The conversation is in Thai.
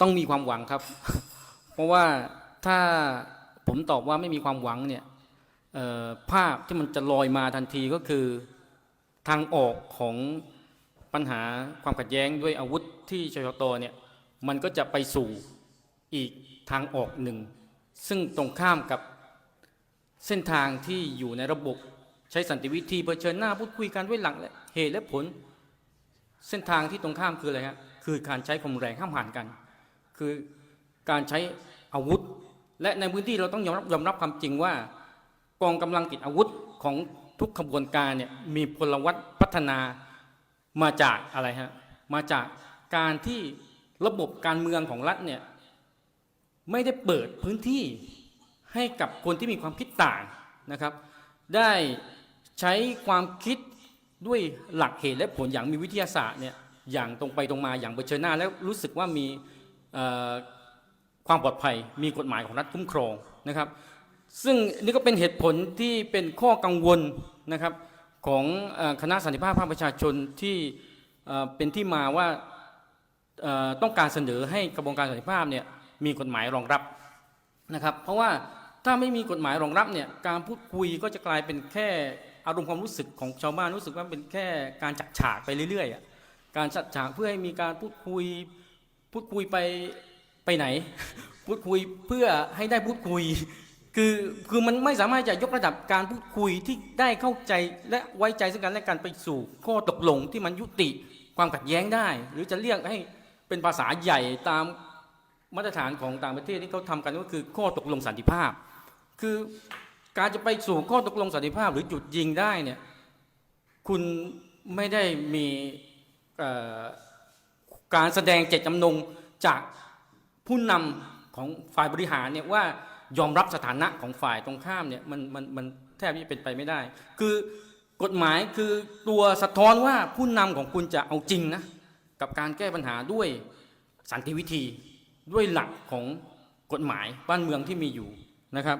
ต้องมีความหวังครับ เพราะว่าถ้าผมตอบว่าไม่มีความหวังเนี่ยภาพที่มันจะลอยมาทันทีก็คือทางออกของปัญหาความขัดแย้งด้วยอาวุธที่ชยตเนี่ยมันก็จะไปสู่อีกทางออกหนึ่ง ซึ่งตรงข้ามกับเส้นทางที่อยู่ในระบบใช้สันติวิธีเผชิญหน้าพูดคุยกันด้วยหลักและเหตุและผล เส้นทางที่ตรงข้ามคืออะไรฮะคือการใช้ความแรงห้ามหันกัน คือการใช้อาวุธ และในพื้นที่เราต้องยอมรับยอมรับความจริงว่า กองกำลังติดอาวุธของทุกขบวนการเนี่ยมีพลวัตพัฒนามาจากอะไรฮะมาจากการที่ระบบการเมืองของรัฐเนี่ยไม่ได้เปิดพื้นที่ให้กับคนที่มีความคิดต่างนะครับ ได้ใช้ความคิดด้วยหลักเหตุและผลอย่างมีวิทยาศาสตร์เนี่ยอย่างตรงไปตรงมาอย่างเผชิญหน้าแล้วรู้สึกว่ามี ความปลอดภัยมีกฎหมายของรัฐคุ้มครองนะครับ ซึ่งนี่ก็เป็นเหตุผลที่เป็นข้อกังวลนะครับของคณะสันติภาพภาคประชาชนที่เป็นที่มาว่าต้องการเสนอให้กระบวนการสันติภาพเนี่ยมีกฎหมายรองรับนะครับ เพราะว่าถ้าไม่มีกฎหมายรองรับเนี่ยการพูดคุยก็จะกลายเป็นแค่อารมณ์ความรู้สึกของชาวบ้านรู้สึกว่าเป็นแค่การจัดฉากไปเรื่อยๆอการจัดฉากเพื่อให้มีการพูดคุย พูดคุยไปไปไหน พูดคุยเพื่อให้ได้พูดคุย คือคือมันไม่สามารถจะยกระดับการพูดคุยที่ได้เข้าใจและไว้ใจซึ่งกันและกันไปสู่ข้อตกลงที่มันยุติความขัดแย้งได้ หรือจะเรียกให้เป็นภาษาใหญ่ตามมาตรฐานของต่างประเทศที่เขาทำกันก็คือข้อตกลงสันติภาพ คือการจะไปสู่ข้อตกลงสันติภาพหรือจุดยิงได้เนี่ยคุณไม่ได้มีเอ่อ การแสดงเจตจำนงจากผู้นำของฝ่ายบริหารเนี่ยว่ายอมรับสถานะของฝ่ายตรงข้ามเนี่ยมันมันมันแทบจะเป็นไปไม่ได้ คือกฎหมายคือตัวสะท้อนว่าผู้นำของคุณจะเอาจริงนะกับการแก้ปัญหาด้วยสันติวิธีด้วยหลักของกฎหมายบ้านเมืองที่มีอยู่นะครับ